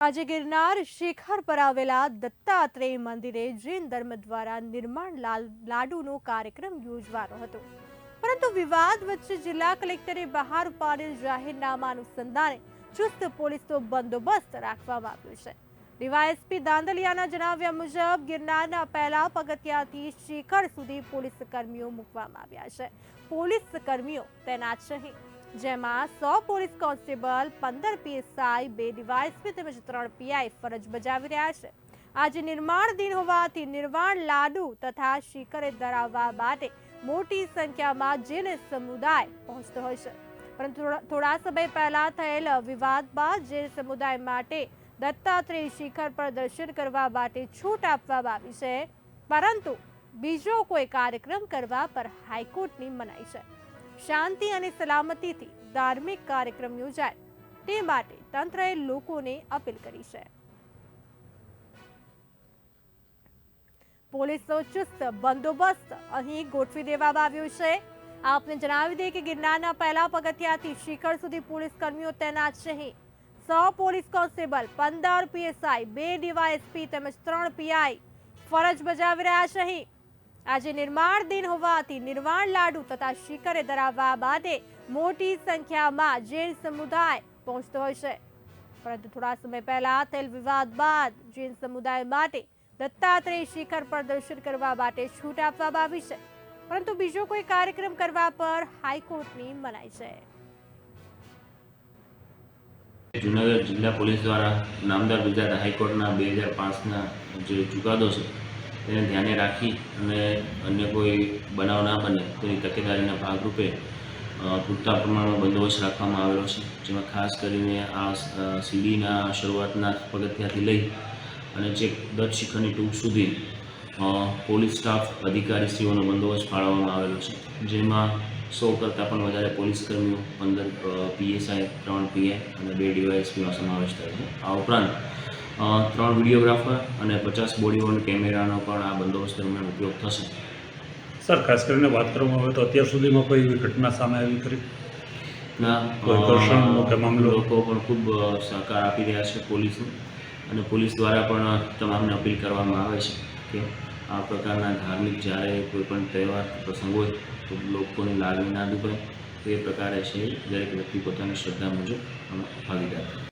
આજે ગિરનાર શિખર પર આવેલા દત્તાત્રેય મંદિરે જૈન ધર્મ દ્વારા નિર્માણ લાડુનો કાર્યક્રમ યોજવાનો હતો. પરંતુ વિવાદ વચ્ચે જિલ્લા કલેક્ટરે બહાર પાડેલ જાહેરનામા અનુસંધાને ચુસ્ત પોલીસનો બંદોબસ્ત રાખવામાં આવ્યો છે. ડીવાયએસપી દાંદલિયાના જણાવ્યા મુજબ, ગિરનારના પહેલા પગથિયાથી શિખર સુધી પોલીસ કર્મીઓ મૂકવામાં આવ્યા છે. પોલીસ કર્મીઓ તૈનાત છે. જેમાં સો પોલીસ કોન્સ્ટેબલ, પંદર પીએસઆઈ, બે ડીવાયએસપી તેમજ ત્રણ પીઆઈ ફરજ બજાવી રહ્યા છે. આજે નિર્માણ દિન હોવાથી નિર્માણ લાડુ તથા શિખરે ધરાવવા માટે મોટી સંખ્યામાં જૈન સમુદાય પહોંચતો હોય છે. પરંતુ થોડા- સમય પહેલા થયેલ વિવાદ બાદ જૈન સમુદાય માટે દત્તાત્રેય શિખર પર દર્શન કરવા માટે છૂટ આપવામાં આવી છે. પરંતુ બીજો કોઈ કાર્યક્રમ કરવા પર હાઈકોર્ટની મનાઈ છે. શાંતિ અને સલામતીથી ધાર્મિક કાર્યક્રમ યોજાય. તે માટે તંત્રએ લોકોને અપીલ કરી છે. પોલીસનો ચુસ્ત બંદોબસ્ત અહીં ગોઠવી દેવામાં આવ્યો છે. આપને જણાવી દઈએ કે ગિરનારના પહેલા પગથિયાથી શિખર સુધી પોલીસ કર્મીઓ તૈનાત છે. સો પોલીસ કોન્સ્ટેબલ, પંદર પીએસઆઈ, બે ડીવાયએસપી તેમજ ત્રણ પીઆઈ ફરજ બજાવી રહ્યા છે. અહીં આજે નિર્માણ દિન હોવાથી નિર્માણ લાડુ તથા શિખરે ધરાવવા માટે મોટી સંખ્યામાં જૈન સમુદાય પહોંચતો હોય છે. પરંતુ થોડા સમય પહેલા થયેલ વિવાદ બાદ જૈન સમુદાય માટે દત્તાત્રેય શિખર પર દર્શન કરવા માટે છૂટ આપવામાં આવી છે. પરંતુ બીજો કોઈ કાર્યક્રમ કરવા પર હાઈકોર્ટની મનાઈ છે. જુનાગઢ જિલ્લા પોલીસ દ્વારા નામદાર ગુજરાત હાઈકોર્ટના બે હજાર પાંચના જે ચુકાદો છે તેને ધ્યાને રાખી અને અન્ય કોઈ બનાવ ના બને, તેની તકેદારીના ભાગરૂપે પૂરતા પ્રમાણમાં બંદોબસ્ત રાખવામાં આવેલો છે. જેમાં ખાસ કરીને આ સીડીના શરૂઆતના પગથિયાથી લઈ અને જે દત્ત શિખરની ટૂંક સુધી પોલીસ સ્ટાફ અધિકારીશ્રીઓનો બંદોબસ્ત ફાળવવામાં આવેલો છે. જેમાં સો કરતાં પણ વધારે પોલીસ કર્મીઓ, પંદર પીએસઆઈ, ત્રણ પીઆઈ અને બે ડીવાયએસપીનો સમાવેશ થાય છે. આ ઉપરાંત ત્રણ વિડીયોગ્રાફર અને પચાસ બોડી વોર્ન કેમેરાનો પણ આ બંદોબસ્ત દરમિયાન ઉપયોગ થશે. સર ખાસ કરીને વાત કરવામાં આવે તો અત્યાર સુધીમાં કોઈ એવી ઘટના સામે આવી ખરી? ના? લોકો પણ ખૂબ સહકાર આપી રહ્યા છે પોલીસને અને પોલીસ દ્વારા પણ તમામને અપીલ કરવામાં આવે છે કે આ પ્રકારના ધાર્મિક જ્યારે કોઈ પણ તહેવાર પ્રસંગ હોય તો લોકોની લાગણી ના દુભાય. તે એ પ્રકારે છે દરેક વ્યક્તિ પોતાની શ્રદ્ધા મુજબ ભાગીદાર. થાય